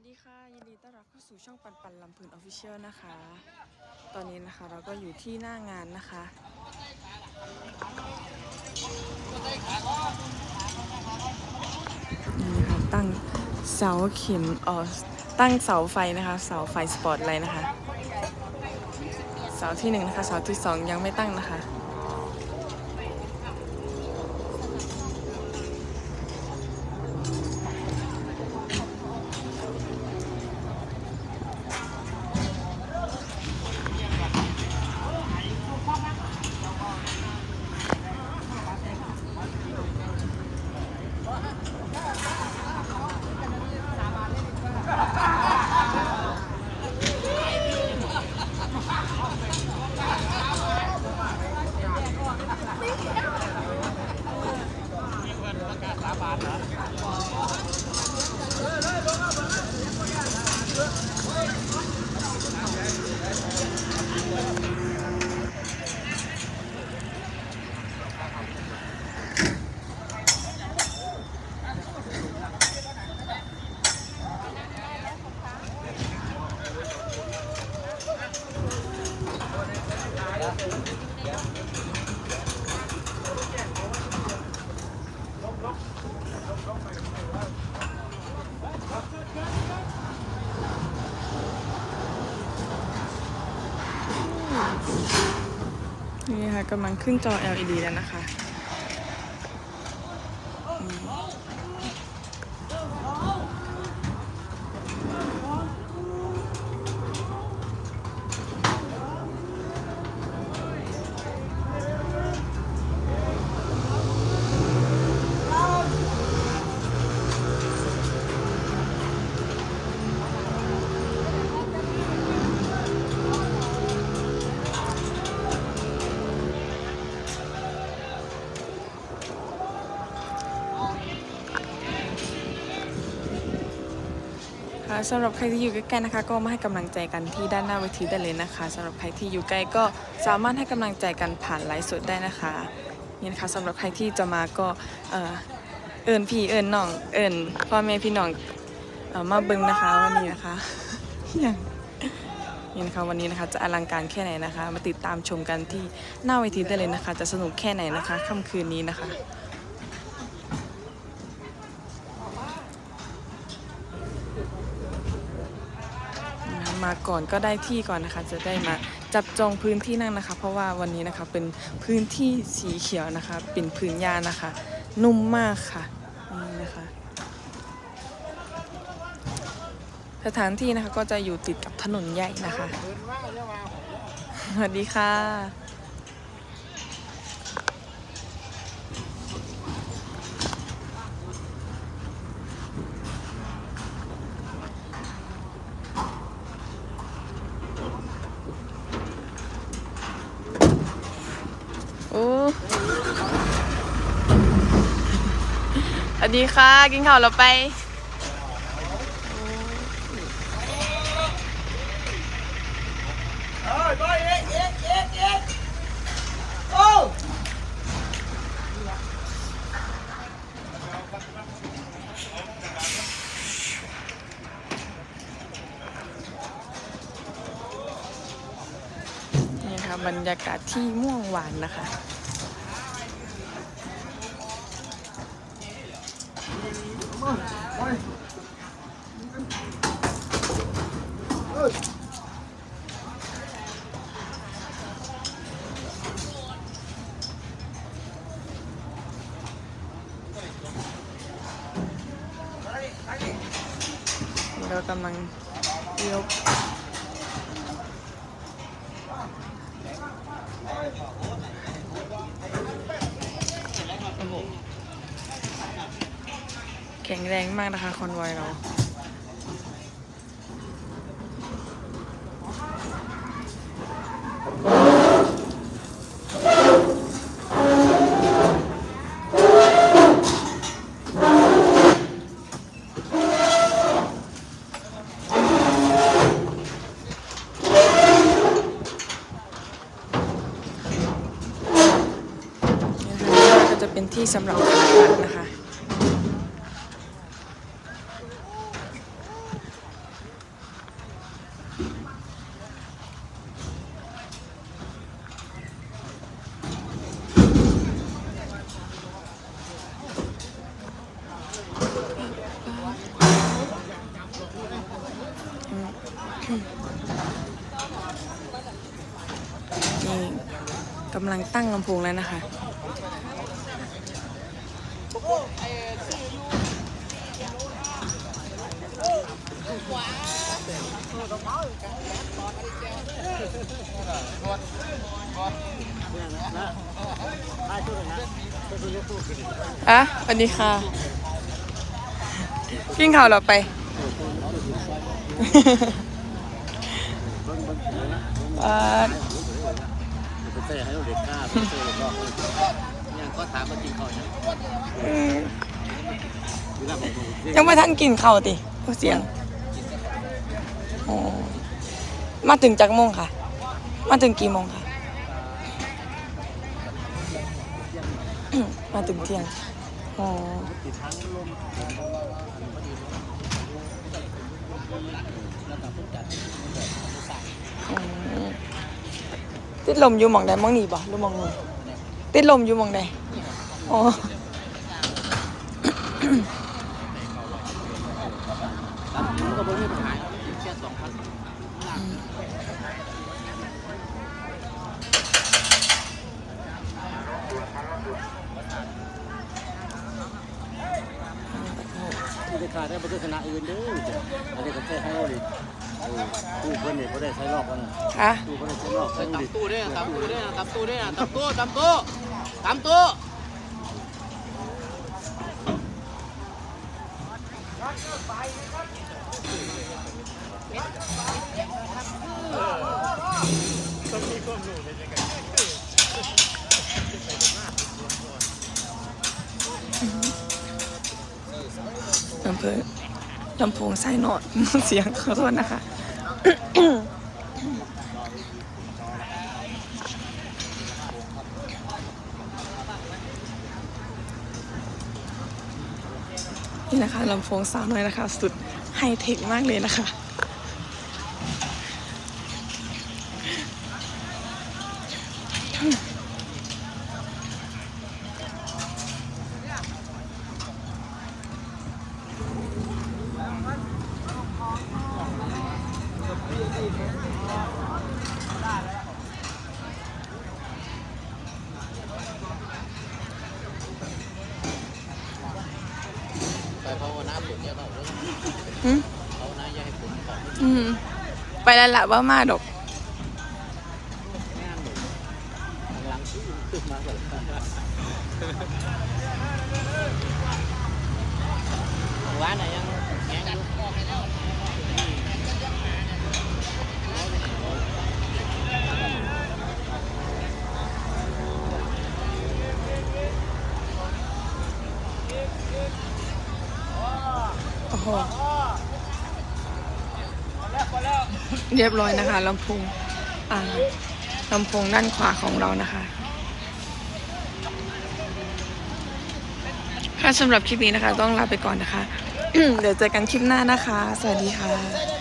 วัสดีค่ะ ยินดีต้อนรับเข้าสู่ช่องปันปันลำพูนออฟฟิเชียลนะคะ ตอนนี้นะคะเราก็อยู่ที่หน้างานนะคะ นี่นะคะตั้งเสาเข็มเอ๋อตั้งเสาไฟนะคะ เสาไฟสปอตไลท์นะคะ เสาที่หนึ่งนะคะ เสาที่สองยังไม่ตั้งนะคะ กำลังขึ้นจอ LED แล้วนะคะ ค่ะสำหรับใครที่อยู่ใกล้ๆนะคะ ก็มาให้กำลังใจกันที่ด้านหน้าเวทีได้เลยนะคะสำหรับใครที่อยู่ใกล้ก็สามารถให้กำลังใจกันผ่านไลฟ์สดได้นะคะนี่นะคะสำหรับใครที่จะมาก็เอ่อเอิญพี่เอิญน้องเอิญพ่อแม่พี่น้องเอ่อมาเบิ่งนะคะวันนี้นะคะอย่างนี่นะคะวันนี้นะคะจะอลังการแค่ไหนนะคะ มาติดตามชมกันที่หน้าเวทีได้เลยนะคะ จะสนุกแค่ไหนนะคะค่ำคืนนี้นะคะ มาก่อนก็ได้ที่ก่อนนะคะ จะได้มาจับจองพื้นที่นั่งนะคะ เพราะว่าวันนี้นะคะเป็นพื้นที่สีเขียวนะคะ เป็นพื้นหญ้านะคะ นุ่มมากค่ะนี่นะคะ สถานที่นะคะก็จะอยู่ติดกับถนนใหญ่นะคะสวัสดีค่ะ โอ้ส วัสดีค่ะ กินข้าวเราไปนี่ค่ะบรรยากาศที่ม่วงหวานนะคะ เรากำลังยก แข็งแรงมากนะคะคอนวอยเรานะคะก็จะเป็นที่สำหรับขาดนะคะ นี่กำลังตั้งลำโพงแล้วนะคะอะสวัสดีค่ะกินข้าวเราไป อ่าไปเตะให้เราเด็กกล้าไปเตะก็ยังก็ถามมาจริงเขาเนี่ยเวลาบอกผมยังไม่ทันกินข้าวติโอ้เสียงอ๋อมาถึงจากโมงค่ะ มาถึงกี่โมงค่ะ มาถึงเที่ยงอ๋อติดทั้งลมพอดีแล้วแต่ผู้จัดอืม ติดลมอยู่หมองใดหมองนี่บ่หรือหมองนู้นติดลมอยู่หมองใดอ๋อตัดมันก็ไม่มีปัญหาแค่สองพันผู้ได้ขาดได้ประเทศคณะอื่นเด้ออันนี้ก็แค่ให้เราดิ ตู้เพิ่นเนี่ยเขาได้ใช้รอบกันค่ะตู้เพิ่นได้ใช้รอบใช้ดิตำตู้ด้วยนะตำตู้ด้วยนะตำตู้ด้วยนะตำตู้ตำตู้ตำตู้ลำเพอลำโพงไส้หนอดเสียงขอโทษนะคะ นี่นะคะลำโพงสาวน้อยนะคะ สุดไฮเทคมากเลยนะคะ ไปภาวนาฝนเยอะเปล่าเรื่อง หืม ภาวนาอย่าให้ฝนตก อืม ไปแล้วละว่ามาดอกงานเลยหลังซื้อตึกมาแบบร้านไหนยังแงงอยู่ โอ้โห เรียบร้อยนะคะลำโพงอ่าลำโพงด้านขวาของเรานะคะค่ะสำหรับคลิปนี้นะคะ ต้องลาไปก่อนนะคะ เดี๋ยวเจอกันคลิปหน้านะคะ สวัสดีค่ะ